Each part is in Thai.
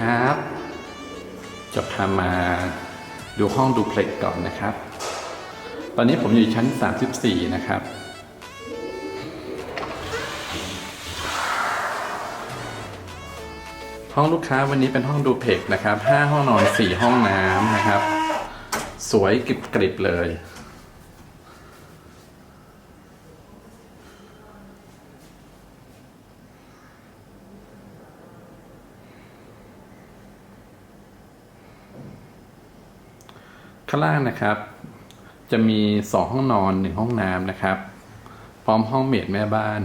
ครับ จะพามาดูห้องดูเพล็กก่อนนะครับ ตอนนี้ผมอยู่ชั้น 34 นะครับ ห้องลูกค้าวันนี้เป็นห้องดูเพล็กนะครับ 5 ห้องนอน 4 ห้องน้ำนะครับ สวยกริบกริบเลย ข้างล่างนะครับ จะมีสองห้องนอนหนึ่งห้องน้ำนะครับ พร้อมห้องเมดแม่บ้าน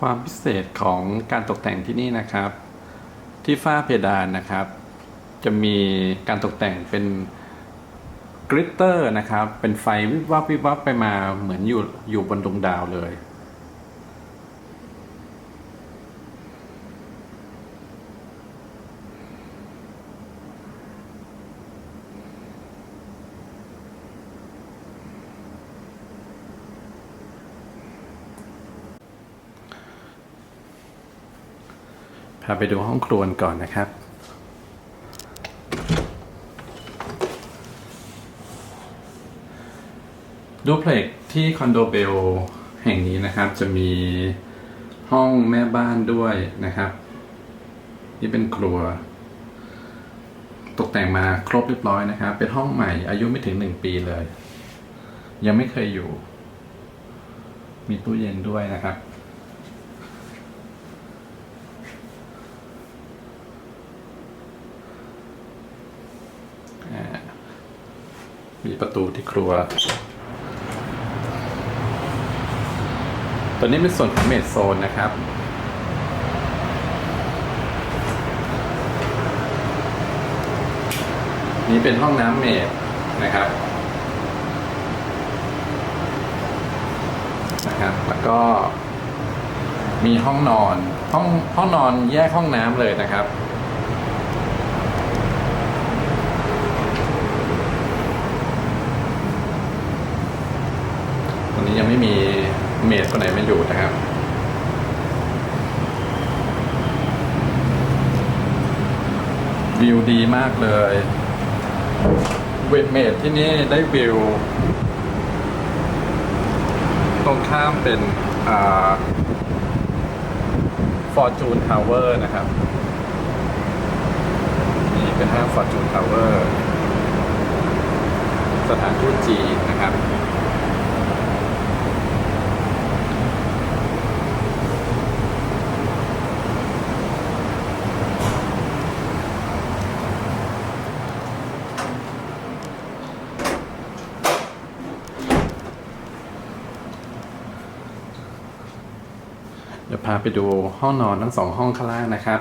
ความพิเศษของการตกแต่งที่นี่นะครับ ที่ฝ้าเพดานนะครับ จะมีการตกแต่งเป็นกริตเตอร์นะครับ เป็นไฟวิบวับวิบวับไปมาเหมือนอยู่อยู่บนดวงดาวเลย พาไปดูห้องครัวก่อนนะครับ ดูเพล็กที่คอนโดเบลแห่งนี้นะครับ จะมีห้องแม่บ้านด้วยนะครับ นี่เป็นครัว ตกแต่งมาครบเรียบร้อยนะครับ เป็นห้องใหม่อายุไม่ถึงหนึ่งปีเลย ยังไม่เคยอยู่ มีตู้เย็นด้วยนะครับ มีประตูที่ครัวตัวนี้เป็นส่วนของเมดโซนนะครับ นี่เป็นห้องน้ำเมดนะครับ นะครับ แล้วก็มีห้องนอน ห้องห้องนอนแยกห้องน้ำเลยนะครับ นี้ยังไม่มีเมดคนไหนมาอยู่นะครับ วิวดีมากเลยเวทเมดที่นี่ได้วิว ตรงข้ามเป็นฟอร์จูนทาวเวอร์นะครับ นี่เป็นห้างฟอร์จูนทาวเวอร์ สถานทูตจีนนะครับ พาไปดูห้องนอนทั้งสองห้องข้างล่างนะครับ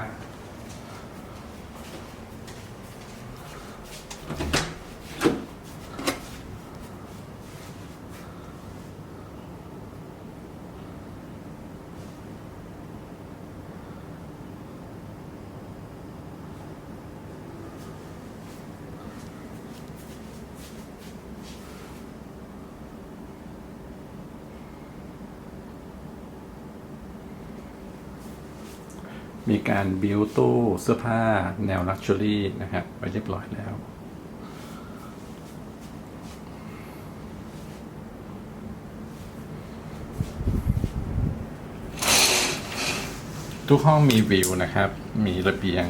มีการบิวตู้เสื้อผ้าแนวลักชัวรี่นะครับไว้เรียบร้อยแล้ว ทุกห้องมีวิวนะครับ มีระเบียง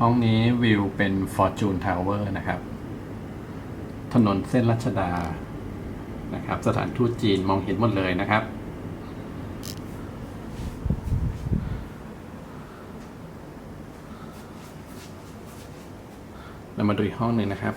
ห้องนี้วิวเป็น Fortune Tower นะครับ ถนนเส้นรัชดานะครับ สถานทูตจีนมองเห็นหมดเลยนะครับ เรามาดูอีกห้องหนึ่งนะครับ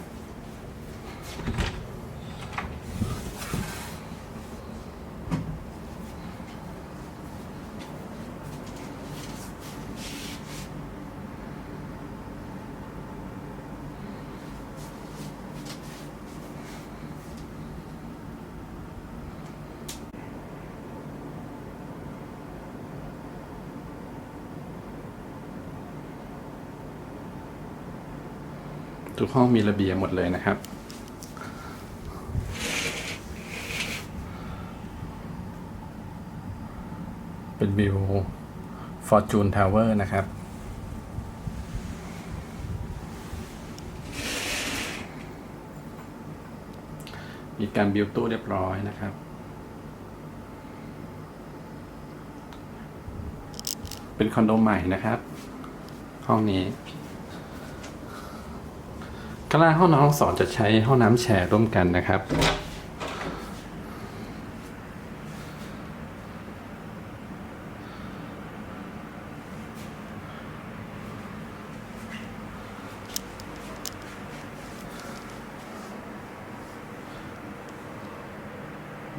ทุกห้องมีระเบียงหมดเลยนะครับ เป็นวิว Fortune Tower นะครับมีการบิวตู้เรียบร้อยนะครับ เป็นคอนโดใหม่นะครับ ห้องนี้ ข้างล่าห้องน้องสอนจะใช้ห้องน้ำแชร์ร่วมกันนะครับ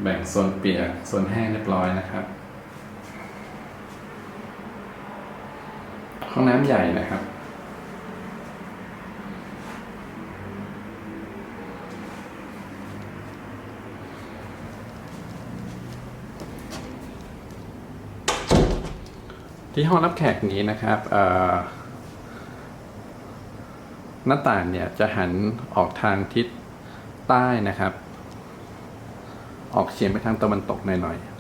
แบ่งโซนเปียกโซนแห้งเรียบร้อยนะครับ ห้องน้ำใหญ่นะครับ ที่ห้องรับแขกนี้นะครับหน้าต่างเนี่ยจะหันออกทางทิศใต้นะครับ ออกเฉียงไปทางตะวันตกหน่อยๆ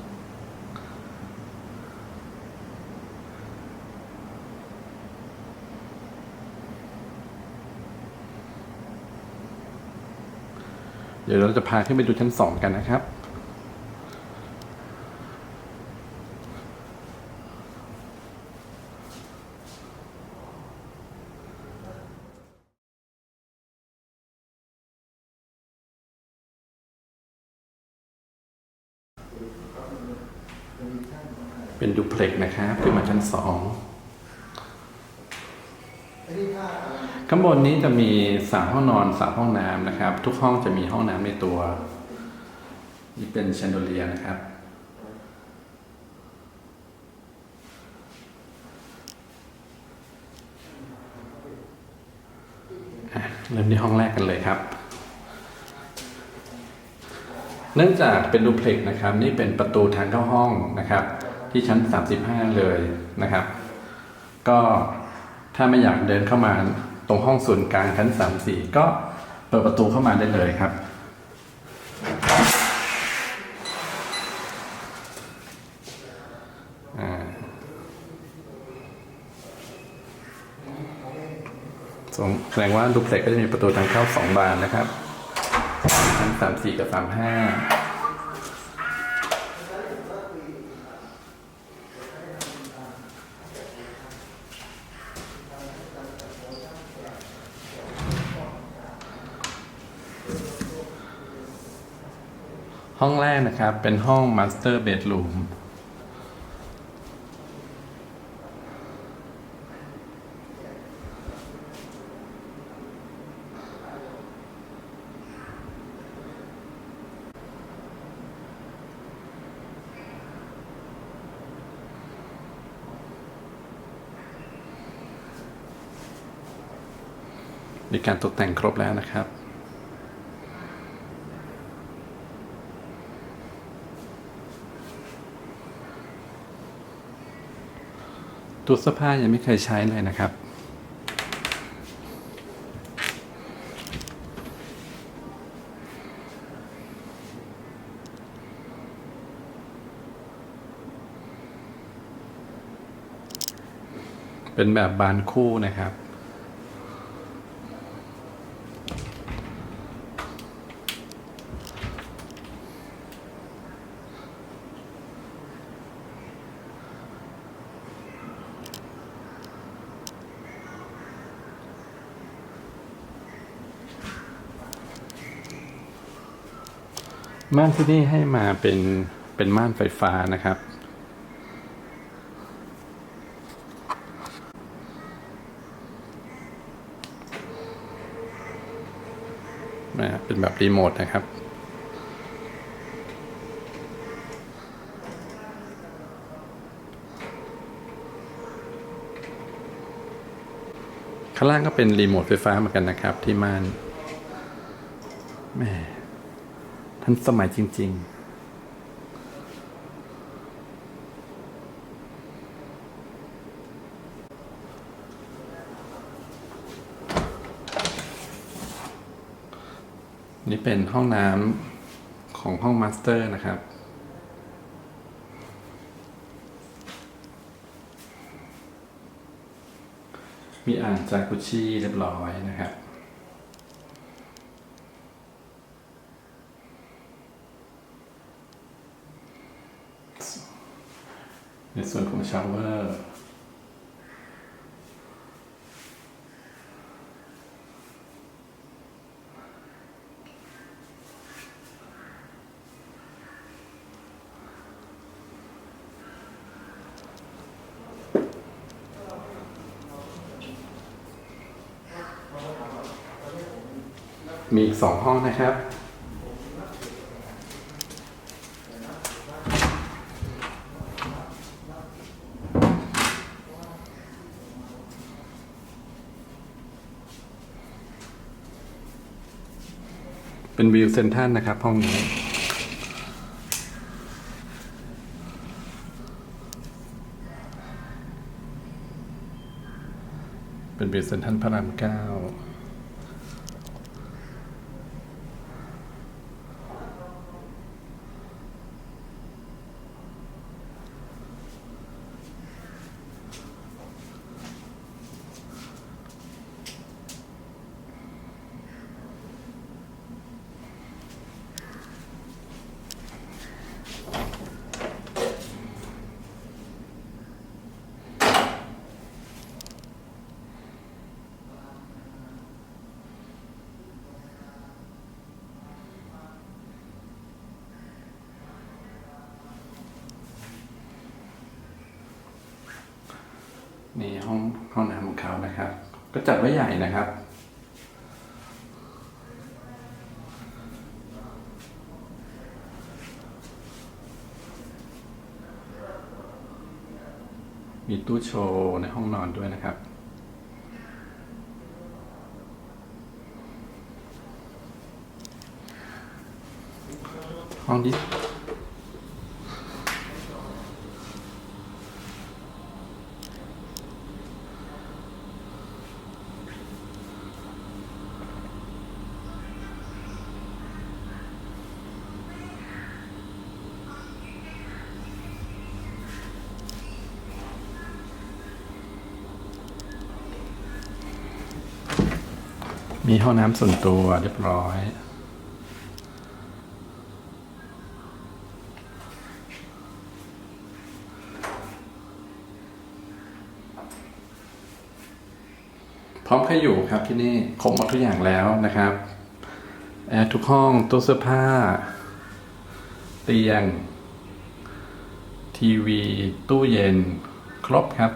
เดี๋ยวเราจะพาขึ้นไปดูชั้นสองกันนะครับ เป็นดูเพล็กซ์นะครับขึ้นมาชั้น สองข้างบนนี้จะมีสามห้องนอนสามห้องน้ำนะครับ ทุกห้องจะมีห้องน้ำในตัว นี่เป็นแชนโดเลียนะครับอะเริ่มที่ห้องแรกกันเลยครับ เนื่องจากเป็นดูเพล็กซ์นะครับ นี่เป็นประตูทางเข้าห้องนะครับ ที่ชั้น 35 เลยนะครับ ก็ถ้าไม่อยากเดินเข้ามาตรงห้องส่วนกลางชั้น 34 ก็เปิดประตูเข้ามาได้เลยครับอ่าแสดงว่าดูกเพล็กก็จะมีประตูทางเข้า 2 บานนะครับ ชั้น 34 กับ 35 ห้องแรกนะครับ เป็นห้อง Master Bedroom มีการตกแต่งครบแล้วนะครับ ตัวเสื้อผ้ายังไม่เคยใช้เลยนะครับ เป็นแบบบานคู่นะครับ ม่านที่นี่ให้มาเป็นเป็นม่านไฟฟ้านะครับนะเป็นแบบรีโมทนะครับข้างล่างก็เป็นรีโมทไฟฟ้าเหมือนกันนะครับที่ม่านแม่ ทันสมัยจริง ๆนี่เป็นห้องน้ำของห้องมาสเตอร์นะครับ มีอ่างจากุชิเรียบร้อยนะครับ ในส่วนของชาวเวอร์มีอีกสองห้องนะครับ เป็นวิวเซนทันนะครับ ห้องนี้ เป็นวิวเซนทันพระรามเก้า นี่ห้องห้องน้ำของเขานะครับ ก็จัดไว้ใหญ่นะครับ มีตู้โชว์ในห้องนอนด้วยนะครับห้องนี้ มีห้องน้ำส่วนตัวเรียบร้อย พร้อมใครอยู่ครับที่นี่ครบหมดทุกอย่างแล้วนะครับแอร์ทุกห้องตู้เสื้อผ้า เตียง ทีวี ตู้เย็น ครบครับ